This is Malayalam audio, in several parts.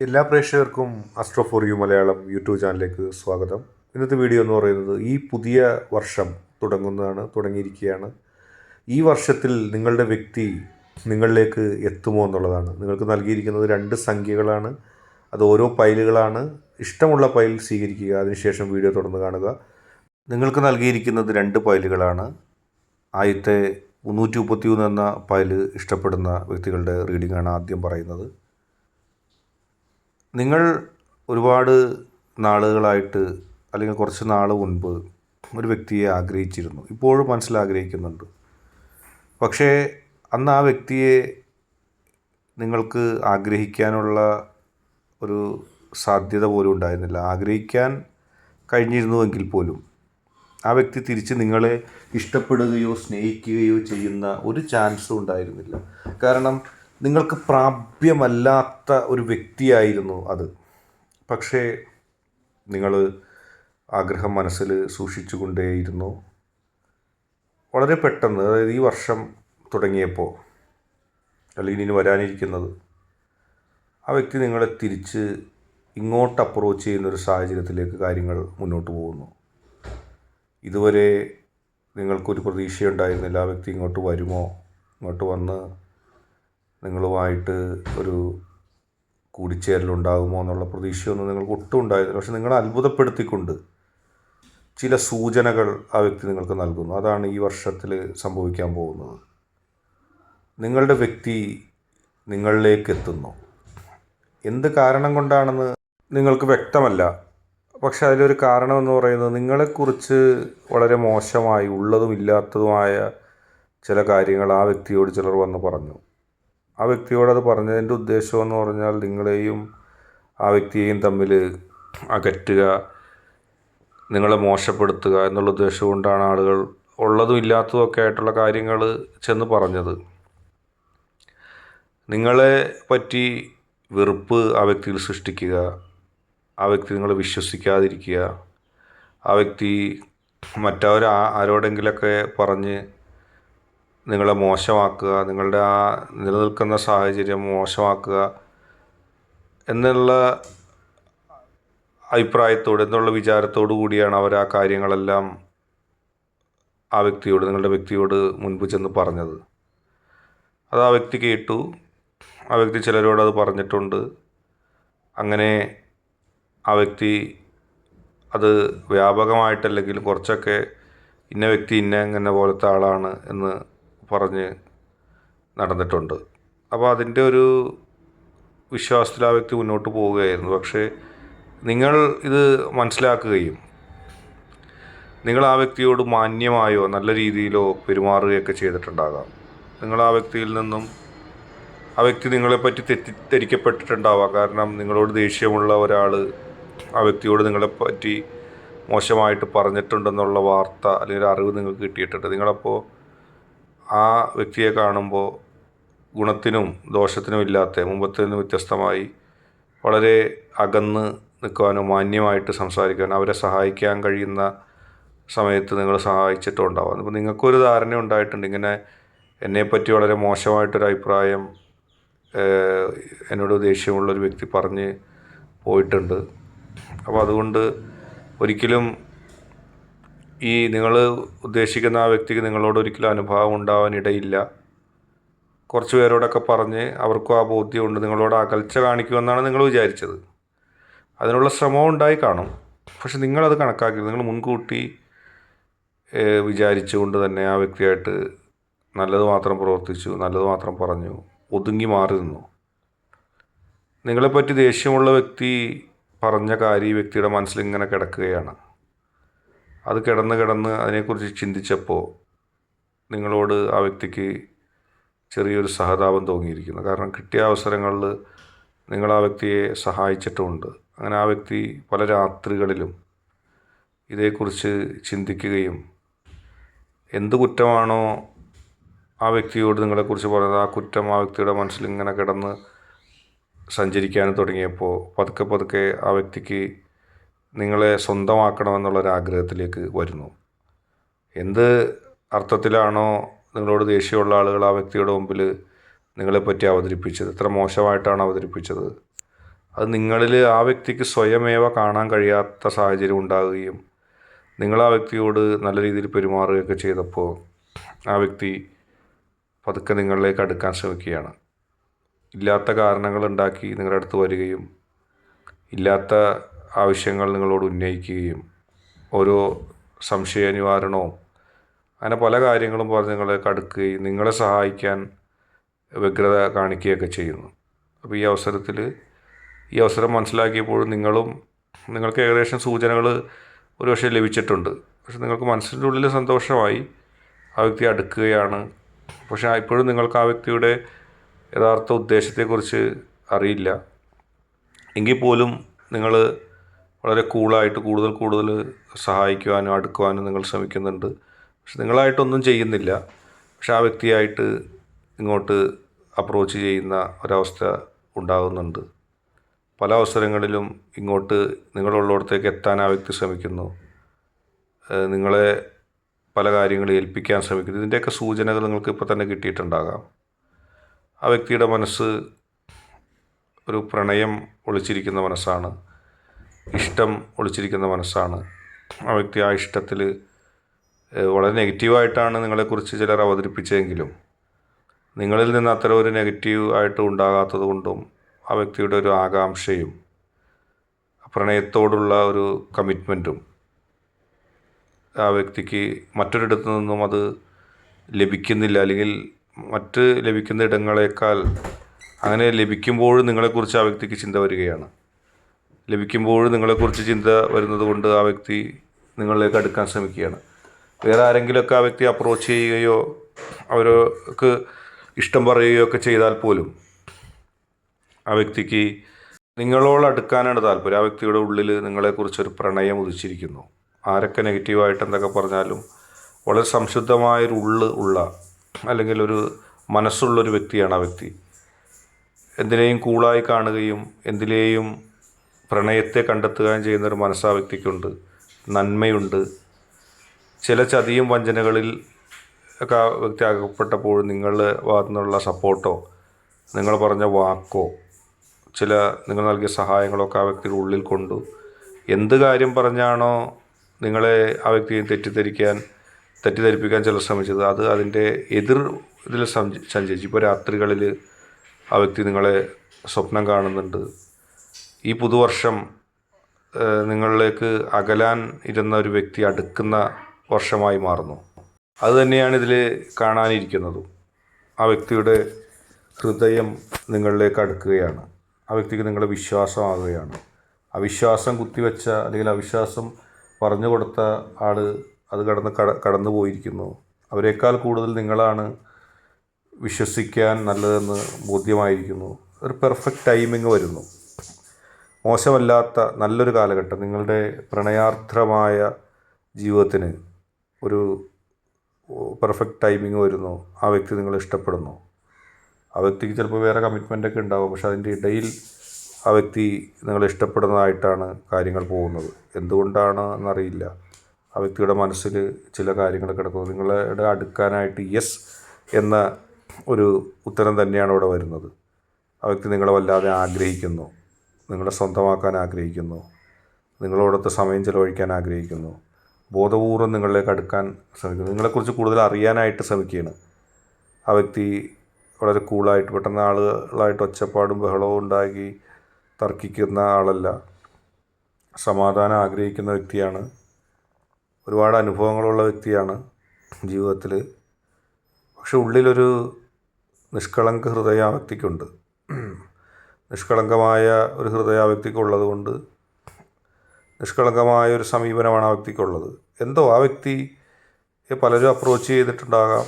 എല്ലാ പ്രേക്ഷകർക്കും astro for you Malayalam YouTube ചാനലിലേക്ക് സ്വാഗതം. ഇന്നത്തെ വീഡിയോ എന്ന് പറയുന്നത് ഈ പുതിയ വർഷം തുടങ്ങുന്നതാണ് തുടങ്ങിയിരിക്കുകയാണ്. ഈ വർഷത്തിൽ നിങ്ങളുടെ വ്യക്തി നിങ്ങളിലേക്ക് എത്തുമോ എന്നുള്ളതാണ്. നിങ്ങൾക്ക് നൽകിയിരിക്കുന്നത് രണ്ട് സംഖ്യകളാണ്. അത് ഓരോ പൈലുകളാണ്. ഇഷ്ടമുള്ള പൈൽ സ്വീകരിക്കുക അതിനുശേഷം വീഡിയോ തുടർന്ന് കാണുക. നിങ്ങൾക്ക് നൽകിയിരിക്കുന്നത് രണ്ട് പൈലുകളാണ്. ആദ്യത്തെ മുന്നൂറ്റി മുപ്പത്തി മൂന്ന് എന്ന പൈൽ ഇഷ്ടപ്പെടുന്ന വ്യക്തികളുടെ റീഡിംഗാണ് ആദ്യം പറയുന്നത്. നിങ്ങൾ ഒരുപാട് നാളുകളായിട്ട് അല്ലെങ്കിൽ കുറച്ച് നാൾ മുൻപ് ഒരു വ്യക്തിയെ ആഗ്രഹിച്ചിരുന്നു. ഇപ്പോഴും മനസ്സിൽ ആഗ്രഹിക്കുന്നുണ്ട്. പക്ഷേ അന്ന് ആ വ്യക്തിയെ നിങ്ങൾക്ക് ആഗ്രഹിക്കാനുള്ള ഒരു സാധ്യത പോലും ഉണ്ടായിരുന്നില്ല. ആഗ്രഹിക്കാൻ കഴിഞ്ഞിരുന്നുവെങ്കിൽ പോലും ആ വ്യക്തി തിരിച്ച് നിങ്ങളെ ഇഷ്ടപ്പെടുകയോ സ്നേഹിക്കുകയോ ചെയ്യുന്ന ഒരു ചാൻസും ഉണ്ടായിരുന്നില്ല. കാരണം നിങ്ങൾക്ക് പ്രാപ്യമല്ലാത്ത ഒരു വ്യക്തിയായിരുന്നു അത്. പക്ഷേ നിങ്ങൾ ആഗ്രഹം മനസ്സിൽ സൂക്ഷിച്ചു കൊണ്ടേയിരുന്നു വളരെ പെട്ടെന്ന് അതായത് ഈ വർഷം തുടങ്ങിയപ്പോൾ അല്ലെങ്കിൽ ഇനി വരാനിരിക്കുന്നത് ആ വ്യക്തി നിങ്ങളെ തിരിച്ച് ഇങ്ങോട്ട് അപ്രോച്ച് ചെയ്യുന്നൊരു സാഹചര്യത്തിലേക്ക് കാര്യങ്ങൾ മുന്നോട്ട് പോകുന്നു. ഇതുവരെ നിങ്ങൾക്കൊരു പ്രതീക്ഷയുണ്ടായിരുന്നില്ല ആ വ്യക്തി ഇങ്ങോട്ട് വരുമോ ഇങ്ങോട്ട് വന്ന് നിങ്ങളുമായിട്ട് ഒരു കൂടിച്ചേരലുണ്ടാകുമോ എന്നുള്ള പ്രതീക്ഷയൊന്നും നിങ്ങൾക്ക് ഒട്ടും ഉണ്ടായില്ല പക്ഷെ നിങ്ങളെ അത്ഭുതപ്പെടുത്തിക്കൊണ്ട് ചില സൂചനകൾ ആ വ്യക്തി നിങ്ങൾക്ക് നൽകുന്നു. അതാണ് ഈ വർഷത്തിൽ സംഭവിക്കാൻ പോകുന്നത്. നിങ്ങളുടെ വ്യക്തി നിങ്ങളിലേക്ക് എത്തുന്നു. എന്ത് കാരണം കൊണ്ടാണെന്ന് നിങ്ങൾക്ക് വ്യക്തമല്ല. പക്ഷെ അതിലൊരു കാരണമെന്ന് പറയുന്നത് നിങ്ങളെക്കുറിച്ച് വളരെ മോശമായി ഉള്ളതും ഇല്ലാത്തതുമായ ചില കാര്യങ്ങൾ ആ വ്യക്തിയോട് ചിലർ വന്ന് പറഞ്ഞു. ആ വ്യക്തിയോട് അത് പറഞ്ഞതിന്റെ ഉദ്ദേശം എന്ന് പറഞ്ഞാൽ നിങ്ങളെയും ആ വ്യക്തിയെയും തമ്മിൽ അകറ്റുക നിങ്ങളെ മോശപ്പെടുത്തുക എന്നുള്ള ഉദ്ദേശം കൊണ്ടാണ് ആളുകൾ ഉള്ളതും ഇല്ലാത്തതും ഒക്കെ ആയിട്ടുള്ള കാര്യങ്ങൾ ചെന്ന് പറഞ്ഞത്. നിങ്ങളെ പറ്റി വെറുപ്പ് ആ വ്യക്തിയിൽ സൃഷ്ടിക്കുക ആ വ്യക്തി നിങ്ങളെ വിശ്വസിക്കാതിരിക്കുക ആ വ്യക്തി മറ്റവർ ആരോടെങ്കിലൊക്കെ പറഞ്ഞ് നിങ്ങളെ മോശമാക്കുക നിങ്ങളുടെ ആ നിലനിൽക്കുന്ന സാഹചര്യം മോശമാക്കുക എന്നുള്ള അഭിപ്രായത്തോട് എന്നുള്ള വിചാരത്തോടു കൂടിയാണ് അവർ ആ കാര്യങ്ങളെല്ലാം ആ വ്യക്തിയോട് നിങ്ങളുടെ വ്യക്തിയോട് മുൻപ് ചെന്ന് പറഞ്ഞത്. അത് ആ വ്യക്തി കേട്ടു. ആ വ്യക്തി ചിലരോട് അത് പറഞ്ഞിട്ടുണ്ട്. അങ്ങനെ ആ വ്യക്തി അത് വ്യാപകമായിട്ടല്ലെങ്കിൽ കുറച്ചൊക്കെ ഇന്ന വ്യക്തി ഇന്ന ഇങ്ങനെ പോലത്തെ ആളാണ് എന്ന് പറഞ്ഞ് നടന്നിട്ടുണ്ട്. അപ്പോൾ അതിന്റെ ഒരു വിശ്വാസത്തിൽ ആ വ്യക്തി മുന്നോട്ട് പോവുകയായിരുന്നു. പക്ഷേ നിങ്ങൾ ഇത് മനസ്സിലാക്കുകയും നിങ്ങൾ ആ വ്യക്തിയോട് മാന്യമായോ നല്ല രീതിയിലോ പെരുമാറുകയൊക്കെ ചെയ്തിട്ടുണ്ടാകാം. നിങ്ങൾ ആ വ്യക്തിയിൽ നിന്നും ആ വ്യക്തി നിങ്ങളെപ്പറ്റി തെറ്റിദ്ധരിക്കപ്പെട്ടിട്ടുണ്ടാവാം. കാരണം നിങ്ങളോട് ദേഷ്യമുള്ള ഒരാൾ ആ വ്യക്തിയോട് നിങ്ങളെപ്പറ്റി മോശമായിട്ട് പറഞ്ഞിട്ടുണ്ടെന്നുള്ള വാർത്ത അല്ലെങ്കിൽ അറിവ് നിങ്ങൾക്ക് കിട്ടിയിട്ടുണ്ട്. നിങ്ങളപ്പോൾ ആ വ്യക്തിയെ കാണുമ്പോൾ ഗുണത്തിനും ദോഷത്തിനും ഇല്ലാത്ത മുമ്പത്തേന്ന് വ്യത്യസ്തമായി വളരെ അകന്ന് നിൽക്കുവാനും മാന്യമായിട്ട് സംസാരിക്കാനും അവരെ സഹായിക്കാൻ കഴിയുന്ന സമയത്ത് നിങ്ങൾ സഹായിച്ചിട്ടുണ്ടാവാം. അപ്പോൾ നിങ്ങൾക്കൊരു ധാരണ ഉണ്ടായിട്ടുണ്ട് ഇങ്ങനെ എന്നെപ്പറ്റി വളരെ മോശമായിട്ടൊരു അഭിപ്രായം എന്നോട് ദേഷ്യമുള്ളൊരു വ്യക്തി പറഞ്ഞ് പോയിട്ടുണ്ട്. അപ്പോൾ അതുകൊണ്ട് ഒരിക്കലും ഈ നിങ്ങൾ ഉദ്ദേശിക്കുന്ന ആ വ്യക്തിക്ക് നിങ്ങളോട് ഒരിക്കലും അനുഭവം ഉണ്ടാവാൻ ഇടയില്ല കുറച്ച് പേരോടൊക്കെ പറഞ്ഞ് അവർക്കും ആ ബോധ്യമുണ്ട്. നിങ്ങളോട് അകൽച്ച കാണിക്കുമെന്നാണ് നിങ്ങൾ വിചാരിച്ചത്. അതിനുള്ള ശ്രമവും ഉണ്ടായി കാണും. പക്ഷെ നിങ്ങളത് കണക്കാക്കി നിങ്ങൾ മുൻകൂട്ടി വിചാരിച്ചുകൊണ്ട് തന്നെ ആ വ്യക്തിയായിട്ട് നല്ലത് മാത്രം പ്രവർത്തിച്ചു നല്ലത് മാത്രം പറഞ്ഞു ഒതുങ്ങി മാറി നിന്നു. നിങ്ങളെപ്പറ്റി ദേഷ്യമുള്ള വ്യക്തി പറഞ്ഞ കാര്യം ഈ വ്യക്തിയുടെ മനസ്സിൽ ഇങ്ങനെ കിടക്കുകയാണ്. അത് കിടന്ന് കിടന്ന് അതിനെക്കുറിച്ച് ചിന്തിച്ചപ്പോൾ നിങ്ങളോട് ആ വ്യക്തിക്ക് ചെറിയൊരു സഹതാപം തോന്നിയിരിക്കുന്നു. കാരണം കിട്ടിയ അവസരങ്ങളിൽ നിങ്ങൾ ആ വ്യക്തിയെ സഹായിച്ചിട്ടുമുണ്ട്. അങ്ങനെ ആ വ്യക്തി പല രാത്രികളിലും ഇതേക്കുറിച്ച് ചിന്തിക്കുകയും എന്ത് കുറ്റമാണോ ആ വ്യക്തിയോട് നിങ്ങളെക്കുറിച്ച് പറഞ്ഞത് ആ കുറ്റം ആ വ്യക്തിയുടെ മനസ്സിൽ ഇങ്ങനെ കിടന്ന് സഞ്ചരിക്കാൻ തുടങ്ങിയപ്പോൾ പതുക്കെ പതുക്കെ ആ വ്യക്തിക്ക് നിങ്ങളെ സ്വന്തമാക്കണമെന്നുള്ളൊരാഗ്രഹത്തിലേക്ക് വരുന്നു. എന്ത് അർത്ഥത്തിലാണോ നിങ്ങളോട് ദേഷ്യമുള്ള ആളുകൾ ആ വ്യക്തിയുടെ മുമ്പിൽ നിങ്ങളെപ്പറ്റി അവതരിപ്പിച്ചത്? എത്ര മോശമായിട്ടാണ് അവതരിപ്പിച്ചത്? അത് നിങ്ങളിൽ ആ വ്യക്തിക്ക് സ്വയമേവ കാണാൻ കഴിയാത്ത സാഹചര്യം ഉണ്ടാകുകയും നിങ്ങൾ ആ വ്യക്തിയോട് നല്ല രീതിയിൽ പെരുമാറുകയൊക്കെ ചെയ്തപ്പോൾ ആ വ്യക്തി പതുക്കെ നിങ്ങളിലേക്ക് അടുക്കാൻ ശ്രമിക്കുകയാണ്. ഇല്ലാത്ത കാരണങ്ങൾ ഉണ്ടാക്കി നിങ്ങളുടെ അടുത്ത് വരികയും ഇല്ലാത്ത ആവശ്യങ്ങൾ നിങ്ങളോട് ഉന്നയിക്കുകയും ഓരോ സംശയ നിവാരണവും അങ്ങനെ പല കാര്യങ്ങളും പറഞ്ഞ് നിങ്ങളെ കടുക്കുകയും നിങ്ങളെ സഹായിക്കാൻ വ്യഗ്രത കാണിക്കുകയൊക്കെ ചെയ്യുന്നു. അപ്പോൾ ഈ അവസരത്തിൽ ഈ അവസരം മനസ്സിലാക്കിയപ്പോൾ നിങ്ങളും നിങ്ങൾക്ക് ഏകദേശം സൂചനകൾ ഒരുപക്ഷെ ലഭിച്ചിട്ടുണ്ട്. പക്ഷെ നിങ്ങൾക്ക് മനസ്സിന്റെ ഉള്ളിൽ സന്തോഷമായി ആ വ്യക്തി അടുക്കുകയാണ്. പക്ഷെ ഇപ്പോഴും നിങ്ങൾക്ക് ആ വ്യക്തിയുടെ യഥാർത്ഥ ഉദ്ദേശത്തെക്കുറിച്ച് അറിയില്ല. എങ്കിൽ പോലും നിങ്ങൾ വളരെ കൂളായിട്ട് കൂടുതൽ കൂടുതൽ സഹായിക്കുവാനും അടുക്കുവാനും നിങ്ങൾ ശ്രമിക്കുന്നുണ്ട്. പക്ഷെ നിങ്ങളായിട്ടൊന്നും ചെയ്യുന്നില്ല. പക്ഷെ ആ വ്യക്തിയായിട്ട് ഇങ്ങോട്ട് അപ്രോച്ച് ചെയ്യുന്ന ഒരവസ്ഥ ഉണ്ടാകുന്നുണ്ട്. പല അവസരങ്ങളിലും ഇങ്ങോട്ട് നിങ്ങളുള്ളിടത്തേക്ക് എത്താൻ ആ വ്യക്തി ശ്രമിക്കുന്നു. നിങ്ങളെ പല കാര്യങ്ങൾ ഏൽപ്പിക്കാൻ ശ്രമിക്കുന്നു. ഇതിന്റെയൊക്കെ സൂചനകൾ നിങ്ങൾക്ക് ഇപ്പോൾ തന്നെ കിട്ടിയിട്ടുണ്ടാകാം. ആ വ്യക്തിയുടെ മനസ്സ് ഒരു പ്രണയം ഒളിച്ചിരിക്കുന്ന മനസ്സാണ്. ഇഷ്ടം ഒളിച്ചിരിക്കുന്ന മനസ്സാണ്. ആ വ്യക്തി ആ ഇഷ്ടത്തിൽ വളരെ നെഗറ്റീവായിട്ടാണ് നിങ്ങളെക്കുറിച്ച് ചിലർ അവതരിപ്പിച്ചതെങ്കിലും നിങ്ങളിൽ നിന്ന് അത്തരം ഒരു നെഗറ്റീവ് ആയിട്ട് ഉണ്ടാകാത്തത് കൊണ്ടും ആ വ്യക്തിയുടെ ഒരു ആകാംക്ഷയും പ്രണയത്തോടുള്ള ഒരു കമ്മിറ്റ്മെന്റും ആ വ്യക്തിക്ക് മറ്റൊരിടത്തു നിന്നും അത് ലഭിക്കുന്നില്ല. അല്ലെങ്കിൽ മറ്റ് ലഭിക്കുന്ന ഇടങ്ങളേക്കാൾ അങ്ങനെ ലഭിക്കുമ്പോഴും നിങ്ങളെക്കുറിച്ച് ആ വ്യക്തിക്ക് ചിന്ത വരികയാണ്. ലഭിക്കുമ്പോഴും നിങ്ങളെക്കുറിച്ച് ചിന്ത വരുന്നത് കൊണ്ട് ആ വ്യക്തി നിങ്ങളിലേക്ക് അടുക്കാൻ ശ്രമിക്കുകയാണ്. വേറെ ആരെങ്കിലുമൊക്കെ ആ വ്യക്തി അപ്രോച്ച് ചെയ്യുകയോ അവർക്ക് ഇഷ്ടം പറയുകയോ ഒക്കെ ചെയ്താൽ പോലും ആ വ്യക്തിക്ക് നിങ്ങളോട് അടുക്കാനാണ് താല്പര്യം. ആ വ്യക്തിയുടെ ഉള്ളിൽ നിങ്ങളെക്കുറിച്ചൊരു പ്രണയം ഉദിച്ചിരിക്കുന്നു. ആരൊക്കെ നെഗറ്റീവായിട്ട് എന്തൊക്കെ പറഞ്ഞാലും വളരെ സംശുദ്ധമായൊരു ഉള്ള് ഉള്ള അല്ലെങ്കിൽ ഒരു മനസ്സുള്ളൊരു വ്യക്തിയാണ് ആ വ്യക്തി. എന്തിനേയും കൂളായി കാണുകയും എന്തിലേയും പ്രണയത്തെ കണ്ടെത്തുകയും ചെയ്യുന്നൊരു മനസ്സാ വ്യക്തിക്കുണ്ട് നന്മയുണ്ട്. ചില ചതിയും വഞ്ചനകളിൽ ഒക്കെ വ്യക്തി അകപ്പെട്ടപ്പോൾ നിങ്ങളുടെ ഭാഗത്തു നിന്നുള്ള സപ്പോർട്ടോ നിങ്ങൾ പറഞ്ഞ വാക്കോ ചില നിങ്ങൾ നൽകിയ സഹായങ്ങളൊക്കെ ആ വ്യക്തിയുടെ ഉള്ളിൽ കൊണ്ടു. എന്ത് കാര്യം പറഞ്ഞാണോ നിങ്ങളെ ആ വ്യക്തിയെ തെറ്റിദ്ധരിക്കാൻ തെറ്റിദ്ധരിപ്പിക്കാൻ ചിലർ ശ്രമിച്ചത് അത് അതിന്റെ എതിർ ഇതിൽ സഞ്ച- സഞ്ചരിച്ചു ഇപ്പോൾ രാത്രികളിൽ ആ വ്യക്തി നിങ്ങളെ സ്വപ്നം കാണുന്നുണ്ട്. ഈ പുതുവർഷം നിങ്ങളിലേക്ക് അകലാൻ ഇരുന്ന ഒരു വ്യക്തി അടുക്കുന്ന വർഷമായി മാറുന്നു. അതുതന്നെയാണ് ഇതിൽ കാണാനിരിക്കുന്നതും. ആ വ്യക്തിയുടെ ഹൃദയം നിങ്ങളിലേക്ക് അടുക്കുകയാണ്. ആ വ്യക്തിക്ക് നിങ്ങളുടെ വിശ്വാസമാകുകയാണ്. അവിശ്വാസം കുത്തിവെച്ച അല്ലെങ്കിൽ അവിശ്വാസം പറഞ്ഞു കൊടുത്ത ആൾ അത് കടന്ന് കട കടന്നു പോയിരിക്കുന്നു. അവരെക്കാൾ കൂടുതൽ നിങ്ങളാണ് വിശ്വസിക്കാൻ നല്ലതെന്ന് ബോധ്യമായിരിക്കുന്നു. ഒരു പെർഫെക്റ്റ് ടൈമിങ് വരുന്നു. മോശമല്ലാത്ത നല്ലൊരു കാലഘട്ടം നിങ്ങളുടെ പ്രണയാർദ്രമായ ജീവിതത്തിന് ഒരു പെർഫെക്റ്റ് ടൈമിങ് വരുന്നു ആ വ്യക്തി നിങ്ങൾ ഇഷ്ടപ്പെടുന്നു. ആ വ്യക്തിക്ക് ചിലപ്പോൾ വേറെ കമ്മിറ്റ്മെന്റ് ഒക്കെ ഉണ്ടാവും പക്ഷെ അതിന്റെ ഇടയിൽ ആ വ്യക്തി നിങ്ങളെ ഇഷ്ടപ്പെടുന്നതായിട്ടാണ് കാര്യങ്ങൾ പോകുന്നത്. എന്തുകൊണ്ടാണ് എന്നറിയില്ല. ആ വ്യക്തിയുടെ മനസ്സിൽ ചില കാര്യങ്ങൾ കിടക്കുന്നത് നിങ്ങളുടെ അടുക്കാനായിട്ട് യെസ് എന്ന ഒരു ഉത്തരം തന്നെയാണ് ഇവിടെ വരുന്നത്. ആ വ്യക്തി നിങ്ങളെ വല്ലാതെ ആഗ്രഹിക്കുന്നു. നിങ്ങളെ സ്വന്തമാക്കാൻ ആഗ്രഹിക്കുന്നു. നിങ്ങളോടൊത്ത് സമയം ചിലവഴിക്കാൻ ആഗ്രഹിക്കുന്നു. ബോധപൂർവം നിങ്ങളിലേക്ക് അടുക്കാൻ ശ്രമിക്കുന്നു. നിങ്ങളെക്കുറിച്ച് കൂടുതൽ അറിയാനായിട്ട് ശ്രമിക്കുകയാണ്. ആ വ്യക്തി വളരെ കൂളായിട്ട് പെട്ടെന്ന് ആളുകളായിട്ട് ഒച്ചപ്പാടും ബഹളവും ഉണ്ടാക്കി തർക്കിക്കുന്ന ആളല്ല. സമാധാനം ആഗ്രഹിക്കുന്ന വ്യക്തിയാണ്. ഒരുപാട് അനുഭവങ്ങളുള്ള വ്യക്തിയാണ് ജീവിതത്തിൽ പക്ഷെ ഉള്ളിലൊരു നിഷ്കളങ്ക ഹൃദയം ആ വ്യക്തിക്കുണ്ട്. നിഷ്കളങ്കമായ ഒരു ഹൃദയ ആ വ്യക്തിക്കുള്ളത് കൊണ്ട് നിഷ്കളങ്കമായ ഒരു സമീപനമാണ് ആ വ്യക്തിക്കുള്ളത്. എന്തോ ആ വ്യക്തി പലരും അപ്രോച്ച് ചെയ്തിട്ടുണ്ടാകാം.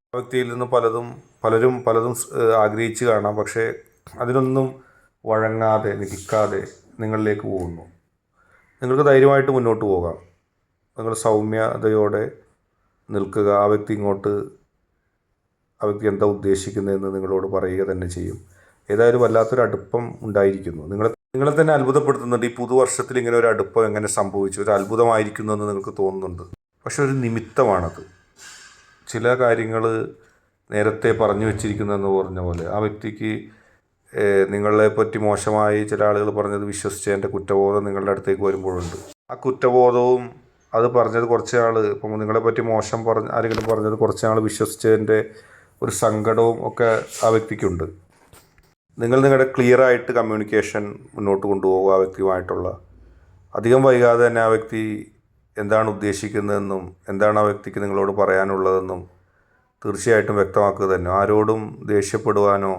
ആ വ്യക്തിയിൽ നിന്ന് പലതും പലരും പലതും ആഗ്രഹിച്ച് കാണാം. പക്ഷേ അതിനൊന്നും വഴങ്ങാതെ നിൽക്കാതെ നിങ്ങളിലേക്ക് പോകുന്നു. നിങ്ങൾക്ക് ധൈര്യമായിട്ട് മുന്നോട്ട് പോകാം. നിങ്ങൾ സൗമ്യതയോടെ നിൽക്കുക. ആ വ്യക്തി ഇങ്ങോട്ട് ആ വ്യക്തി എന്താ ഉദ്ദേശിക്കുന്നതെന്ന് നിങ്ങളോട് പറയുക തന്നെ ചെയ്യും. ഏതായാലും വല്ലാത്തൊരു അടുപ്പം ഉണ്ടായിരിക്കുന്നു. നിങ്ങൾ നിങ്ങളെ തന്നെ അത്ഭുതപ്പെടുത്തുന്നുണ്ട് ഈ പുതുവർഷത്തിൽ ഇങ്ങനെ ഒരു അടുപ്പം എങ്ങനെ സംഭവിച്ചു. ഒരു അത്ഭുതമായിരിക്കുന്നു എന്ന് നിങ്ങൾക്ക് തോന്നുന്നുണ്ട്. പക്ഷെ ഒരു നിമിത്തമാണത്. ചില കാര്യങ്ങൾ നേരത്തെ പറഞ്ഞു വെച്ചിരിക്കുന്നതെന്ന് പറഞ്ഞ പോലെ ആ വ്യക്തിക്ക് നിങ്ങളെ പറ്റി മോശമായി ചില ആളുകൾ പറഞ്ഞത് വിശ്വസിച്ച് എന്റെ കുറ്റബോധം നിങ്ങളുടെ അടുത്തേക്ക് വരുമ്പോഴുണ്ട്. ആ കുറ്റബോധവും അത് പറഞ്ഞത് കുറച്ച് ആൾ ഇപ്പം നിങ്ങളെ പറ്റി മോശം പറഞ്ഞ ആരെങ്കിലും പറഞ്ഞത് കുറച്ച് ആൾ വിശ്വസിച്ചതിന്റെ ഒരു സങ്കടവും ഒക്കെ ആ വ്യക്തിക്കുണ്ട്. നിങ്ങൾ നിങ്ങളുടെ ക്ലിയർ ആയിട്ട് കമ്മ്യൂണിക്കേഷൻ മുന്നോട്ട് കൊണ്ടുപോകുക ആ വ്യക്തിയുമായിട്ടുള്ള. അധികം വൈകാതെ തന്നെ ആ വ്യക്തി എന്താണ് ഉദ്ദേശിക്കുന്നതെന്നും എന്താണ് ആ വ്യക്തിക്ക് നിങ്ങളോട് പറയാനുള്ളതെന്നും തീർച്ചയായിട്ടും വ്യക്തമാക്കുക തന്നെ. ആരോടും ദേഷ്യപ്പെടുവാനോ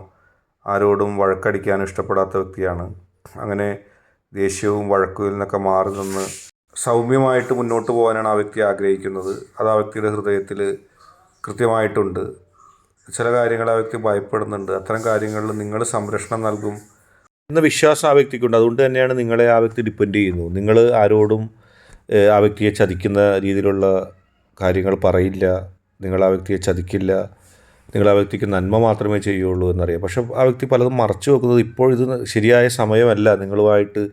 ആരോടും വഴക്കടിക്കാനോ ഇഷ്ടപ്പെടാത്ത വ്യക്തിയാണ്. അങ്ങനെ ദേഷ്യവും വഴക്കും നിന്നൊക്കെ മാറി നിന്ന് സൗമ്യമായിട്ട് മുന്നോട്ട് പോകാനാണ് ആ വ്യക്തി ആഗ്രഹിക്കുന്നത്. അത് ആ വ്യക്തിയുടെ ഹൃദയത്തിൽ കൃത്യമായിട്ടുണ്ട്. ചില കാര്യങ്ങൾ ആ വ്യക്തി ഭയപ്പെടുന്നുണ്ട്. അത്തരം കാര്യങ്ങളിൽ നിങ്ങൾ സംരക്ഷണം നൽകും. എന്ന വിശ്വാസം ആ വ്യക്തിക്കുണ്ട്. അതുകൊണ്ട് തന്നെയാണ് നിങ്ങളെ ആ വ്യക്തി ഡിപ്പെൻഡ് ചെയ്യുന്നു. നിങ്ങൾ ആരോടും ആ വ്യക്തിയെ ചതിക്കുന്ന രീതിയിലുള്ള കാര്യങ്ങൾ പറയില്ല. നിങ്ങൾ ആ വ്യക്തിയെ ചതിക്കില്ല. നിങ്ങൾ ആ വ്യക്തിക്ക് നന്മ മാത്രമേ ചെയ്യുള്ളൂ എന്നറിയാം. പക്ഷെ ആ വ്യക്തി പലതും മറച്ചു വെക്കുന്നത് ഇപ്പോൾ ഇത് ശരിയായ സമയമല്ല. നിങ്ങളുമായിട്ട്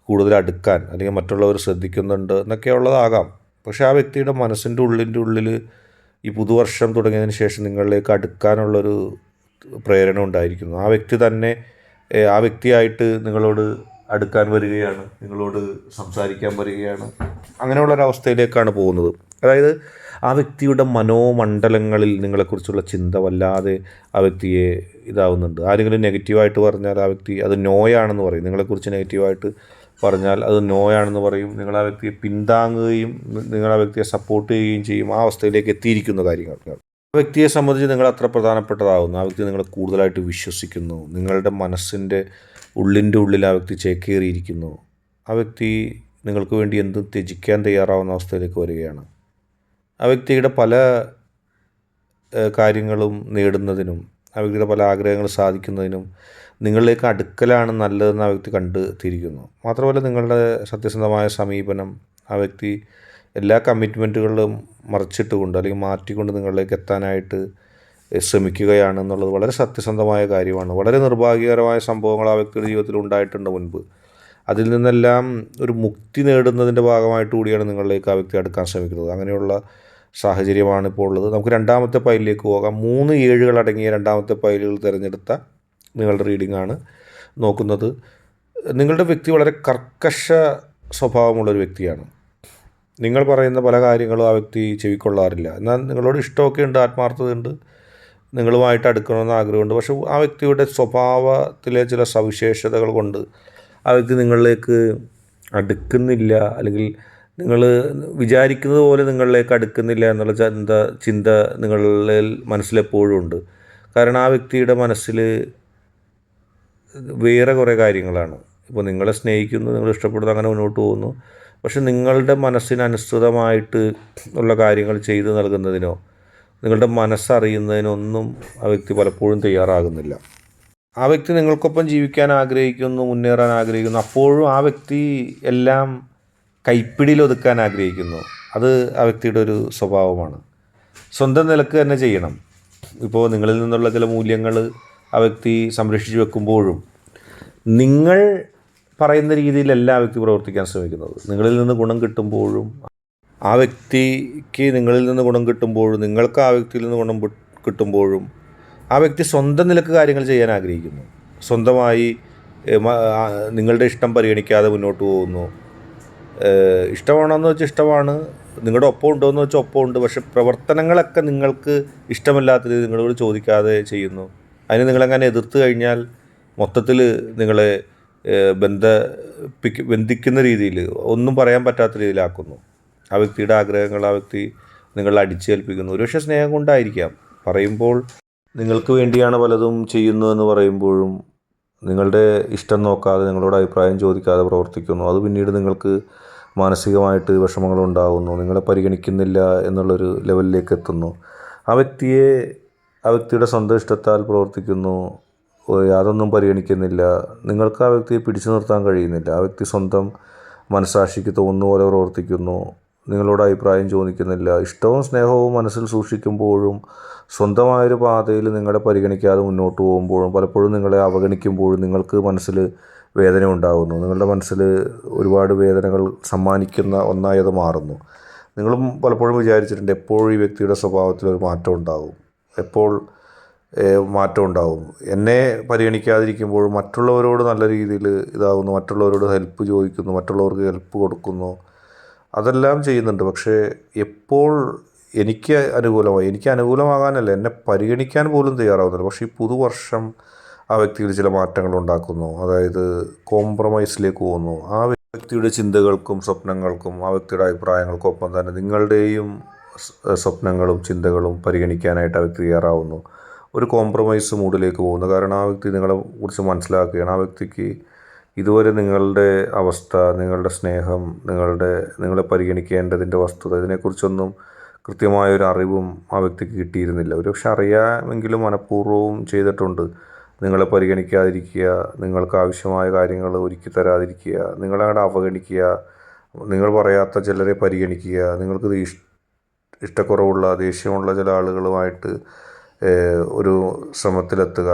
കൂടുതൽ അടുക്കാൻ അല്ലെങ്കിൽ മറ്റുള്ളവർ ശ്രദ്ധിക്കുന്നുണ്ട് എന്നൊക്കെ ഉള്ളതാകാം പക്ഷേ ആ വ്യക്തിയുടെ മനസ്സിന്റെ ഉള്ളിന്റെ ഉള്ളിൽ ഈ പുതുവർഷം തുടങ്ങിയതിന് ശേഷം നിങ്ങളിലേക്ക് അടുക്കാനുള്ളൊരു പ്രേരണ ഉണ്ടായിരിക്കുന്നു. ആ വ്യക്തി തന്നെ ആ വ്യക്തിയായിട്ട് നിങ്ങളോട് അടുക്കാൻ വരികയാണ് നിങ്ങളോട് സംസാരിക്കാൻ വരികയാണ്. അങ്ങനെയുള്ളൊരവസ്ഥയിലേക്കാണ് പോകുന്നത്. അതായത് ആ വ്യക്തിയുടെ മനോമണ്ഡലങ്ങളിൽ നിങ്ങളെക്കുറിച്ചുള്ള ചിന്ത വല്ലാതെ ആ വ്യക്തിയെ ഇതാവുന്നുണ്ട്. ആരെങ്കിലും നെഗറ്റീവായിട്ട് പറഞ്ഞാൽ ആ വ്യക്തി അത് നോയാണെന്ന് പറയും. നിങ്ങളെക്കുറിച്ച് നെഗറ്റീവായിട്ട് പറഞ്ഞാൽ അത് നോയാണെന്ന് പറയും. നിങ്ങൾ ആ വ്യക്തിയെ പിന്താങ്ങുകയും നിങ്ങൾ ആ വ്യക്തിയെ സപ്പോർട്ട് ചെയ്യുകയും ചെയ്യും. ആ അവസ്ഥയിലേക്ക് എത്തിയിരിക്കുന്ന കാര്യങ്ങൾ. ആ വ്യക്തിയെ സംബന്ധിച്ച് നിങ്ങൾ അത്ര പ്രധാനപ്പെട്ടതാകുന്നു ആ വ്യക്തി നിങ്ങളെ കൂടുതലായിട്ട് വിശ്വസിക്കുന്നു. നിങ്ങളുടെ മനസ്സിന്റെ ഉള്ളിന്റെ ഉള്ളിൽ ആ വ്യക്തി ചേക്കേറിയിരിക്കുന്നു. ആ വ്യക്തി നിങ്ങൾക്ക് വേണ്ടി എന്തും ത്യജിക്കാൻ തയ്യാറാവുന്ന അവസ്ഥയിലേക്ക് വരികയാണ്. ആ വ്യക്തിയുടെ പല കാര്യങ്ങളും നേടുന്നതിനും ആ വ്യക്തിയുടെ പല ആഗ്രഹങ്ങൾ സാധിക്കുന്നതിനും നിങ്ങളിലേക്ക് അടുക്കലാണ് നല്ലതെന്ന് ആ വ്യക്തി കണ്ടെത്തിയിരിക്കുന്നു. മാത്രമല്ല നിങ്ങളുടെ സത്യസന്ധമായ സമീപനം ആ വ്യക്തി എല്ലാ കമ്മിറ്റ്മെന്റുകളിലും മറച്ചിട്ടുകൊണ്ട് അല്ലെങ്കിൽ മാറ്റിക്കൊണ്ട് നിങ്ങളിലേക്ക് എത്താനായിട്ട് ശ്രമിക്കുകയാണ് എന്നുള്ളത് വളരെ സത്യസന്ധമായ കാര്യമാണ്. വളരെ നിർഭാഗ്യകരമായ സംഭവങ്ങൾ ആ വ്യക്തിയുടെ ജീവിതത്തിൽ ഉണ്ടായിട്ടുണ്ട് മുൻപ്. അതിൽ നിന്നെല്ലാം ഒരു മുക്തി നേടുന്നതിന്റെ ഭാഗമായിട്ട് കൂടിയാണ് നിങ്ങളിലേക്ക് ആ വ്യക്തി അടുക്കാൻ ശ്രമിക്കുന്നത്. അങ്ങനെയുള്ള സാഹചര്യമാണ് ഇപ്പോൾ ഉള്ളത്. നമുക്ക് രണ്ടാമത്തെ പൈലിലേക്ക് പോകാം. മൂന്ന് ഏഴുകൾ അടങ്ങിയ രണ്ടാമത്തെ പൈലുകൾ തിരഞ്ഞെടുത്ത നിങ്ങളുടെ റീഡിംഗ് ആണ് നോക്കുന്നത്. നിങ്ങളുടെ വ്യക്തി വളരെ കർക്കശ സ്വഭാവമുള്ളൊരു വ്യക്തിയാണ്. നിങ്ങൾ പറയുന്ന പല കാര്യങ്ങളും ആ വ്യക്തി ചെവിക്കൊള്ളാറില്ല. എന്നാൽ നിങ്ങളോട് ഇഷ്ടമൊക്കെ ഉണ്ട് ആത്മാർത്ഥതയുണ്ട് നിങ്ങളുമായിട്ട് അടുക്കണമെന്ന് ആഗ്രഹമുണ്ട്. പക്ഷെ ആ വ്യക്തിയുടെ സ്വഭാവത്തിലെ ചില സവിശേഷതകൾ കൊണ്ട് ആ വ്യക്തി നിങ്ങളിലേക്ക് അടുക്കുന്നില്ല. അല്ലെങ്കിൽ നിങ്ങൾ വിചാരിക്കുന്നത് പോലെ നിങ്ങളിലേക്ക് അടുക്കുന്നില്ല എന്നുള്ള ചിന്ത ചിന്ത നിങ്ങളിൽ മനസ്സിലെപ്പോഴും ഉണ്ട്. കാരണം ആ വ്യക്തിയുടെ മനസ്സിൽ വേറെ കുറേ കാര്യങ്ങളാണ്. ഇപ്പോൾ നിങ്ങളെ സ്നേഹിക്കുന്നു നിങ്ങൾ ഇഷ്ടപ്പെടുന്നു അങ്ങനെ മുന്നോട്ട് പോകുന്നു. പക്ഷെ നിങ്ങളുടെ മനസ്സിനനുസൃതമായിട്ട് ഉള്ള കാര്യങ്ങൾ ചെയ്തു നൽകുന്നതിനോ നിങ്ങളുടെ മനസ്സറിയുന്നതിനൊന്നും ആ വ്യക്തി പലപ്പോഴും തയ്യാറാകുന്നില്ല. ആ വ്യക്തി നിങ്ങൾക്കൊപ്പം ജീവിക്കാൻ ആഗ്രഹിക്കുന്നു മുന്നേറാൻ ആഗ്രഹിക്കുന്നു. അപ്പോഴും ആ വ്യക്തി എല്ലാം കൈപ്പിടിയിൽ ഒതുക്കാൻ ആഗ്രഹിക്കുന്നു. അത് ആ വ്യക്തിയുടെ ഒരു സ്വഭാവമാണ്. സ്വന്തം നിലയ്ക്ക് തന്നെ ചെയ്യണം. ഇപ്പോൾ നിങ്ങളിൽ നിന്നുള്ള ചില മൂല്യങ്ങൾ ആ വ്യക്തി സംരക്ഷിച്ചു വെക്കുമ്പോഴും നിങ്ങൾ പറയുന്ന രീതിയിലല്ല ആ വ്യക്തി പ്രവർത്തിക്കാൻ ശ്രമിക്കുന്നത്. നിങ്ങളിൽ നിന്ന് ഗുണം കിട്ടുമ്പോഴും ആ വ്യക്തിക്ക് നിങ്ങളിൽ നിന്ന് ഗുണം കിട്ടുമ്പോഴും നിങ്ങൾക്ക് ആ വ്യക്തിയിൽ നിന്ന് ഗുണം കിട്ടുമ്പോഴും ആ വ്യക്തി സ്വന്തം നിലയ്ക്ക് കാര്യങ്ങൾ ചെയ്യാൻ ആഗ്രഹിക്കുന്നു. സ്വന്തമായി നിങ്ങളുടെ ഇഷ്ടം പരിഗണിക്കാതെ മുന്നോട്ട് പോകുന്നു. ഇഷ്ടമാണെന്ന് വെച്ചാൽ ഇഷ്ടമാണ്. നിങ്ങളുടെ ഒപ്പം ഉണ്ടോ എന്ന് വെച്ചാൽ ഒപ്പം ഉണ്ട്. പക്ഷെ പ്രവർത്തനങ്ങളൊക്കെ നിങ്ങൾക്ക് ഇഷ്ടമല്ലാത്ത രീതി നിങ്ങളോട് ചോദിക്കാതെ ചെയ്യുന്നു. അതിന് നിങ്ങളങ്ങനെ എതിർത്ത് കഴിഞ്ഞാൽ മൊത്തത്തിൽ നിങ്ങളെ ഏഹ് ബന്ധിക്കുന്ന രീതിയിൽ ഒന്നും പറയാൻ പറ്റാത്ത രീതിയിലാക്കുന്നു. ആ വ്യക്തിയുടെ ആഗ്രഹങ്ങൾ ആ വ്യക്തി നിങ്ങളെ അടിച്ചേൽപ്പിക്കുന്നു. ഒരുപക്ഷെ സ്നേഹം കൊണ്ടായിരിക്കാം. പറയുമ്പോൾ നിങ്ങൾക്ക് വേണ്ടിയാണ് പലതും ചെയ്യുന്നതെന്ന് പറയുമ്പോഴും നിങ്ങളുടെ ഇഷ്ടം നോക്കാതെ നിങ്ങളോട് അഭിപ്രായം ചോദിക്കാതെ പ്രവർത്തിക്കുന്നു. അത് പിന്നീട് നിങ്ങൾക്ക് മാനസികമായിട്ട് വിഷമങ്ങളുണ്ടാകുന്നു നിങ്ങളെ പരിഗണിക്കുന്നില്ല എന്നുള്ളൊരു ലെവലിലേക്ക് എത്തുന്നു. ആ വ്യക്തിയെ ആ വ്യക്തിയുടെ സ്വന്തം ഇഷ്ടത്താൽ പ്രവർത്തിക്കുന്നു യാതൊന്നും പരിഗണിക്കുന്നില്ല. നിങ്ങൾക്ക് ആ വ്യക്തിയെ പിടിച്ചു നിർത്താൻ കഴിയുന്നില്ല. ആ വ്യക്തി സ്വന്തം മനസ്സാക്ഷിക്ക് തോന്നുന്ന പോലെ പ്രവർത്തിക്കുന്നു. നിങ്ങളോട് അഭിപ്രായം ചോദിക്കുന്നില്ല. ഇഷ്ടവും സ്നേഹവും മനസ്സിൽ സൂക്ഷിക്കുമ്പോഴും സ്വന്തമായൊരു പാതയിൽ നിങ്ങളെ പരിഗണിക്കാതെ മുന്നോട്ട് പോകുമ്പോഴും പലപ്പോഴും നിങ്ങളെ അവഗണിക്കുമ്പോഴും നിങ്ങൾക്ക് മനസ്സിൽ വേദന ഉണ്ടാകുന്നു. നിങ്ങളുടെ മനസ്സിൽ ഒരുപാട് വേദനകൾ സമ്മാനിക്കുന്ന ഒന്നായത് മാറുന്നു. നിങ്ങളും പലപ്പോഴും വിചാരിച്ചിട്ടുണ്ട് എപ്പോഴും ഈ വ്യക്തിയുടെ സ്വഭാവത്തിൽ ഒരു മാറ്റം ഉണ്ടാകും. എപ്പോൾ മാറ്റം ഉണ്ടാവും. എന്നെ പരിഗണിക്കാതിരിക്കുമ്പോൾ മറ്റുള്ളവരോട് നല്ല രീതിയിൽ ഇതാകുന്നു മറ്റുള്ളവരോട് ഹെൽപ്പ് ചോദിക്കുന്നു മറ്റുള്ളവർക്ക് ഹെൽപ്പ് കൊടുക്കുന്നു. അതെല്ലാം ചെയ്യുന്നുണ്ട്. പക്ഷേ എപ്പോൾ എനിക്ക് അനുകൂലമായി എനിക്ക് അനുകൂലമാകാനല്ല എന്നെ പരിഗണിക്കാൻ പോലും തയ്യാറാവുന്നില്ല. പക്ഷേ ഈ പുതുവർഷം ആ വ്യക്തിയിൽ ചില മാറ്റങ്ങൾ ഉണ്ടാക്കുന്നു. അതായത് കോംപ്രമൈസിലേക്ക് പോകുന്നു. ആ വ്യക്തിയുടെ ചിന്തകൾക്കും സ്വപ്നങ്ങൾക്കും ആ വ്യക്തിയുടെ അഭിപ്രായങ്ങൾക്കും ഒപ്പം തന്നെ നിങ്ങളുടെയും സ്വപ്നങ്ങളും ചിന്തകളും പരിഗണിക്കാനായിട്ട് ആ വ്യക്തി തയ്യാറാവുന്നു. ഒരു കോംപ്രമൈസ് മൂഡിലേക്ക് പോകുന്നു. കാരണം ആ വ്യക്തി നിങ്ങളെ കുറിച്ച് മനസ്സിലാക്കുകയാണ്. ആ വ്യക്തിക്ക് ഇതുവരെ നിങ്ങളുടെ അവസ്ഥ നിങ്ങളുടെ സ്നേഹം നിങ്ങളുടെ നിങ്ങളെ പരിഗണിക്കേണ്ടതിന്റെ വസ്തുത ഇതിനെക്കുറിച്ചൊന്നും കൃത്യമായൊരു അറിവും ആ വ്യക്തിക്ക് കിട്ടിയിരുന്നില്ല. ഒരു പക്ഷെ അറിയാമെങ്കിലും മനഃപൂർവവും ചെയ്തിട്ടുണ്ട്. നിങ്ങളെ പരിഗണിക്കാതിരിക്കുക നിങ്ങൾക്ക് ആവശ്യമായ കാര്യങ്ങൾ ഒരുക്കി തരാതിരിക്കുക നിങ്ങളെ അങ്ങോട്ട് അവഗണിക്കുക നിങ്ങൾ പറയാത്ത ചിലരെ പരിഗണിക്കുക നിങ്ങൾക്ക് ഇഷ്ടക്കുറവുള്ള ദേഷ്യമുള്ള ചില ആളുകളുമായിട്ട് ഒരു ശ്രമത്തിലെത്തുക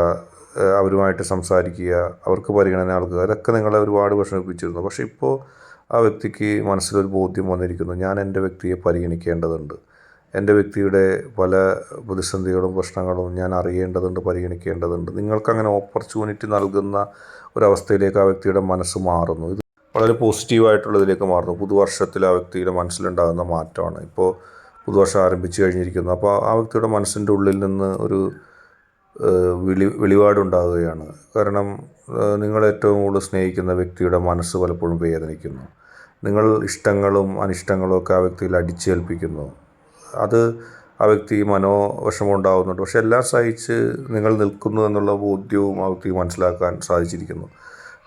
അവരുമായിട്ട് സംസാരിക്കുക അവർക്ക് പരിഗണന നൽകുക അതൊക്കെ നിങ്ങളെ ഒരുപാട് വിഷമിപ്പിച്ചിരുന്നു. പക്ഷേ ഇപ്പോൾ ആ വ്യക്തിക്ക് മനസ്സിലൊരു ബോധ്യം വന്നിരിക്കുന്നു. ഞാൻ എന്റെ വ്യക്തിയെ പരിഗണിക്കേണ്ടതുണ്ട്. എന്റെ വ്യക്തിയുടെ പല പ്രതിസന്ധികളും പ്രശ്നങ്ങളും ഞാൻ അറിയേണ്ടതുണ്ട് പരിഗണിക്കേണ്ടതുണ്ട്. നിങ്ങൾക്കങ്ങനെ ഓപ്പർച്യൂണിറ്റി നൽകുന്ന ഒരവസ്ഥയിലേക്ക് ആ വ്യക്തിയുടെ മനസ്സ് മാറുന്നു. ഇത് വളരെ പോസിറ്റീവായിട്ടുള്ളതിലേക്ക് മാറുന്നു. പുതുവർഷത്തിൽ ആ വ്യക്തിയുടെ മനസ്സിലുണ്ടാകുന്ന മാറ്റമാണ്. ഇപ്പോൾ പുതുവർഷം ആരംഭിച്ചു കഴിഞ്ഞിരിക്കുന്നു. അപ്പോൾ ആ വ്യക്തിയുടെ മനസ്സിന്റെ ഉള്ളിൽ നിന്ന് ഒരു വിളി വെളിപാടുണ്ടാകുകയാണ്. കാരണം നിങ്ങൾ ഏറ്റവും കൂടുതൽ സ്നേഹിക്കുന്ന വ്യക്തിയുടെ മനസ്സ് പലപ്പോഴും വേദനിക്കുന്നു. നിങ്ങൾ ഇഷ്ടങ്ങളും അനിഷ്ടങ്ങളും ഒക്കെ ആ വ്യക്തിയിൽ അടിച്ചേൽപ്പിക്കുന്നു. അത് ആ വ്യക്തി മനോവിഷമം ഉണ്ടാകുന്നുണ്ട്. പക്ഷെ എല്ലാം സഹിച്ച് നിങ്ങൾ നിൽക്കുന്നു എന്നുള്ള ബോധ്യവും ആ വ്യക്തിക്ക് മനസ്സിലാക്കാൻ സാധിച്ചിരിക്കുന്നു.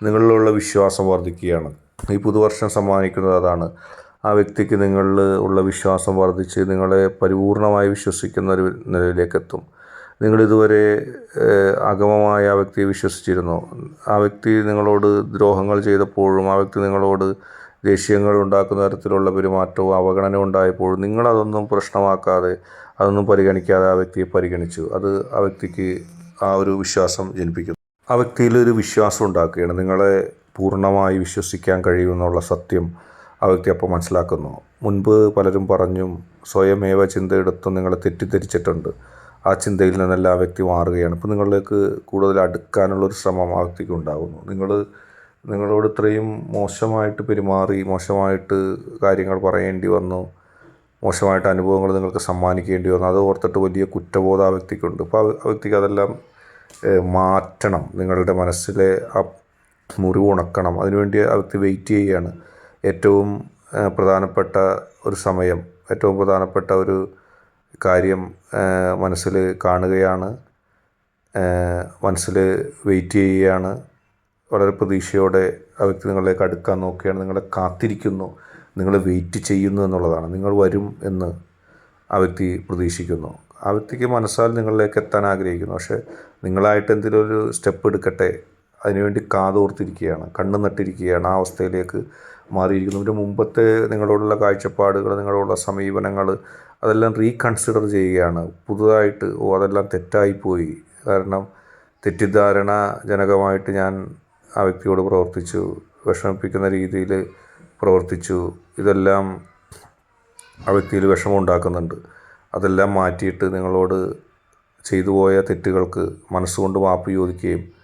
നിങ്ങളിലുള്ള വിശ്വാസം വർദ്ധിക്കുകയാണ്. ഈ പുതുവർഷം സമ്മാനിക്കുന്നത് അതാണ്. ആ വ്യക്തിക്ക് നിങ്ങളിൽ ഉള്ള വിശ്വാസം വർദ്ധിച്ച് നിങ്ങളെ പരിപൂർണമായി വിശ്വസിക്കുന്ന ഒരു നിലയിലേക്ക് എത്തും നിങ്ങൾ ഇതുവരെ അഗമമായ ആ വ്യക്തിയെ വിശ്വസിച്ചിരുന്നു? ആ വ്യക്തി നിങ്ങളോട് ദ്രോഹങ്ങൾ ചെയ്തപ്പോഴും ആ വ്യക്തി നിങ്ങളോട് ദേഷ്യങ്ങൾ ഉണ്ടാക്കുന്ന തരത്തിലുള്ള പെരുമാറ്റവും അവഗണന ഉണ്ടായപ്പോഴും നിങ്ങളതൊന്നും പ്രശ്നമാക്കാതെ അതൊന്നും പരിഗണിക്കാതെ ആ വ്യക്തിയെ പരിഗണിച്ചു. അത് ആ വ്യക്തിക്ക് ആ ഒരു വിശ്വാസം ജനിപ്പിക്കുന്നു. ആ വ്യക്തിയിൽ ഒരു വിശ്വാസം ഉണ്ടാക്കുകയാണ്. നിങ്ങളെ പൂർണമായി വിശ്വസിക്കാൻ കഴിയുമെന്നുള്ള സത്യം ആ വ്യക്തി അപ്പോൾ മനസ്സിലാക്കുന്നു. മുൻപ് പലരും പറഞ്ഞും സ്വയമേവ ചിന്തയെടുത്ത് നിങ്ങളെ തെറ്റിദ്ധരിച്ചിട്ടുണ്ട്. ആ ചിന്തയിൽ നിന്നെല്ലാം ആ വ്യക്തി മാറുകയാണ്. ഇപ്പോൾ നിങ്ങളിലേക്ക് കൂടുതൽ അടുക്കാനുള്ളൊരു ശ്രമം ആ വ്യക്തിക്ക് ഉണ്ടാകുന്നു നിങ്ങൾ നിങ്ങളോട് ഇത്രയും മോശമായിട്ട് പെരുമാറി മോശമായിട്ട് കാര്യങ്ങൾ പറയേണ്ടി വന്നു മോശമായിട്ട് അനുഭവങ്ങൾ നിങ്ങൾക്ക് സമ്മാനിക്കേണ്ടി വന്നു അത് ഓർത്തിട്ട് വലിയ കുറ്റബോധം ആ വ്യക്തിക്കുണ്ട്. അപ്പോൾ ആ വ്യക്തിക്ക് അതെല്ലാം മാറ്റണം. നിങ്ങളുടെ മനസ്സിലെ ആ മുറിവ് ഉണക്കണം. അതിനുവേണ്ടി ആ വ്യക്തി വെയിറ്റ് ചെയ്യുകയാണ്. ഏറ്റവും പ്രധാനപ്പെട്ട ഒരു സമയം ഏറ്റവും പ്രധാനപ്പെട്ട ഒരു കാര്യം മനസ്സിൽ കാണുകയാണ് മനസ്സിൽ വെയിറ്റ് ചെയ്യുകയാണ് വളരെ പ്രതീക്ഷയോടെ ആ വ്യക്തി നിങ്ങളിലേക്ക് അടുക്കാൻ നോക്കുകയാണ് നിങ്ങളെ കാത്തിരിക്കുന്നു നിങ്ങൾ വെയിറ്റ് ചെയ്യുന്നു എന്നുള്ളതാണ് നിങ്ങൾ വരും എന്ന് ആ വ്യക്തി പ്രതീക്ഷിക്കുന്നു. ആ വ്യക്തിക്ക് മനസ്സാൽ നിങ്ങളിലേക്ക് എത്താൻ ആഗ്രഹിക്കുന്നു പക്ഷേ നിങ്ങളായിട്ട് എന്തെങ്കിലും ഒരു സ്റ്റെപ്പ് എടുക്കട്ടെ അതിനുവേണ്ടി കാതോർത്തിരിക്കുകയാണ് കണ്ണു നട്ടിരിക്കുകയാണ് ആ അവസ്ഥയിലേക്ക് മാറിയിരിക്കുന്നു. ഇതിന്റെ മുമ്പത്തെ നിങ്ങളോടുള്ള കാഴ്ചപ്പാടുകൾ നിങ്ങളോടുള്ള സമീപനങ്ങൾ അതെല്ലാം റീകൺസിഡർ ചെയ്യുകയാണ്. പുതുതായിട്ട് ഓ അതെല്ലാം തെറ്റായിപ്പോയി. കാരണം തെറ്റിദ്ധാരണ ജനകമായിട്ട് ഞാൻ ആ വ്യക്തിയോട് പ്രവർത്തിച്ചു വിഷമിപ്പിക്കുന്ന രീതിയിൽ പ്രവർത്തിച്ചു. ഇതെല്ലാം ആ വ്യക്തിയിൽ വിഷമം ഉണ്ടാക്കുന്നുണ്ട് അതെല്ലാം മാറ്റിയിട്ട് നിങ്ങളോട് ചെയ്തു പോയ തെറ്റുകൾക്ക് മനസ്സുകൊണ്ട് മാപ്പ് ചോദിക്കുകയും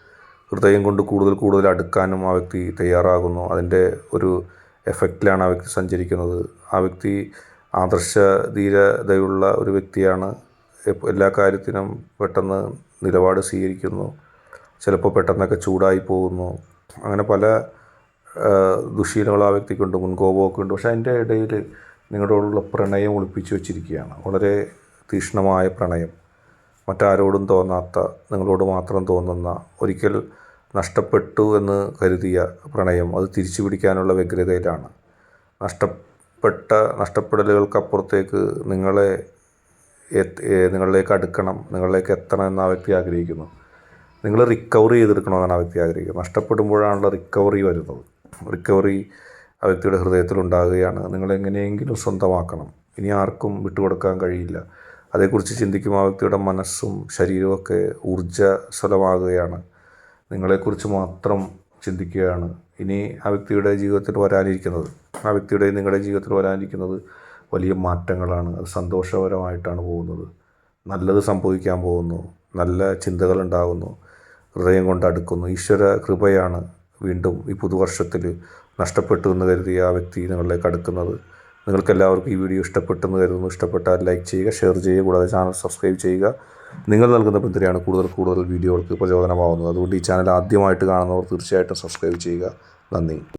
ഹൃദയം കൊണ്ട് കൂടുതൽ കൂടുതൽ അടുക്കാനും ആ വ്യക്തി തയ്യാറാകുന്നു. അതിന്റെ ഒരു എഫക്റ്റിലാണ് ആ വ്യക്തി സഞ്ചരിക്കുന്നത്. ആ വ്യക്തി ആദർശ ധീരതയുള്ള ഒരു വ്യക്തിയാണ്. എല്ലാ കാര്യത്തിനും പെട്ടെന്ന് നിലപാട് സ്വീകരിക്കുന്നു. ചിലപ്പോൾ പെട്ടെന്നൊക്കെ ചൂടായി പോകുന്നു. അങ്ങനെ പല ദുശീലങ്ങൾ ആ വ്യക്തിക്കുണ്ട് മുൻകോപമൊക്കെ ഉണ്ട്. പക്ഷേ അതിന്റെ ഇടയിൽ നിങ്ങളോടുള്ള പ്രണയം ഒളിപ്പിച്ചു വെച്ചിരിക്കുകയാണ്. വളരെ തീക്ഷ്ണമായ പ്രണയം. മറ്റാരോടും തോന്നാത്ത നിങ്ങളോട് മാത്രം തോന്നുന്ന ഒരിക്കൽ നഷ്ടപ്പെട്ടു എന്ന് കരുതിയ പ്രണയം അത് തിരിച്ചു പിടിക്കാനുള്ള വ്യഗ്രതയിലാണ്. നഷ്ടപ്പെട്ട നഷ്ടപ്പെടലുകൾക്കപ്പുറത്തേക്ക് നിങ്ങളെ നിങ്ങളിലേക്ക് അടുക്കണം നിങ്ങളിലേക്ക് എത്തണം എന്ന് ആ വ്യക്തി ആഗ്രഹിക്കുന്നു. നിങ്ങൾ റിക്കവർ ചെയ്തെടുക്കണമെന്നാണ് ആ വ്യക്തി ആഗ്രഹിക്കുന്നത്. നഷ്ടപ്പെടുമ്പോഴാണല്ലോ റിക്കവറി വരുന്നത്. റിക്കവറി ആ വ്യക്തിയുടെ ഹൃദയത്തിലുണ്ടാകുകയാണ്. നിങ്ങളെങ്ങനെയെങ്കിലും സ്വന്തമാക്കണം. ഇനി ആർക്കും വിട്ടുകൊടുക്കാൻ കഴിയില്ല. അതേക്കുറിച്ച് ചിന്തിക്കുമ്പോൾ ആ വ്യക്തിയുടെ മനസ്സും ശരീരവും ഒക്കെ ഊർജസ്വലമാകുകയാണ്. നിങ്ങളെക്കുറിച്ച് മാത്രം ചിന്തിക്കുകയാണ് ഇനി ആ വ്യക്തിയുടെ ജീവിതത്തിൽ വരാനിരിക്കുന്നത്. ആ വ്യക്തിയുടെ നിങ്ങളുടെ ജീവിതത്തിൽ വരാനിരിക്കുന്നത് വലിയ മാറ്റങ്ങളാണ്. അത് സന്തോഷകരമായിട്ടാണ് പോകുന്നത്. നല്ലത് സംഭവിക്കാൻ പോകുന്നു. നല്ല ചിന്തകൾ ഉണ്ടാകുന്നു. ഹൃദയം കൊണ്ട് അടുക്കുന്നു. ഈശ്വര കൃപയാണ് വീണ്ടും ഈ പുതുവർഷത്തിൽ നഷ്ടപ്പെട്ടു എന്ന് കരുതിയ ആ വ്യക്തി നിങ്ങളിലേക്ക് അടുക്കുന്നത്. നിങ്ങൾക്കെല്ലാവർക്കും ഈ വീഡിയോ ഇഷ്ടപ്പെട്ടെന്ന് കരുതുന്നു. ഇഷ്ടപ്പെട്ടാൽ ലൈക്ക് ചെയ്യുക ഷെയർ ചെയ്യുക കൂടാതെ ചാനൽ സബ്സ്ക്രൈബ് ചെയ്യുക. നിങ്ങൾ നൽകുന്ന പിന്തുണയാണ് കൂടുതൽ കൂടുതൽ വീഡിയോകൾക്ക് പ്രചോദനമാവുന്നത്. അതുകൊണ്ട് ഈ ചാനൽ ആദ്യമായിട്ട് കാണുന്നവർ തീർച്ചയായിട്ടും സബ്സ്ക്രൈബ് ചെയ്യുക. നന്ദി.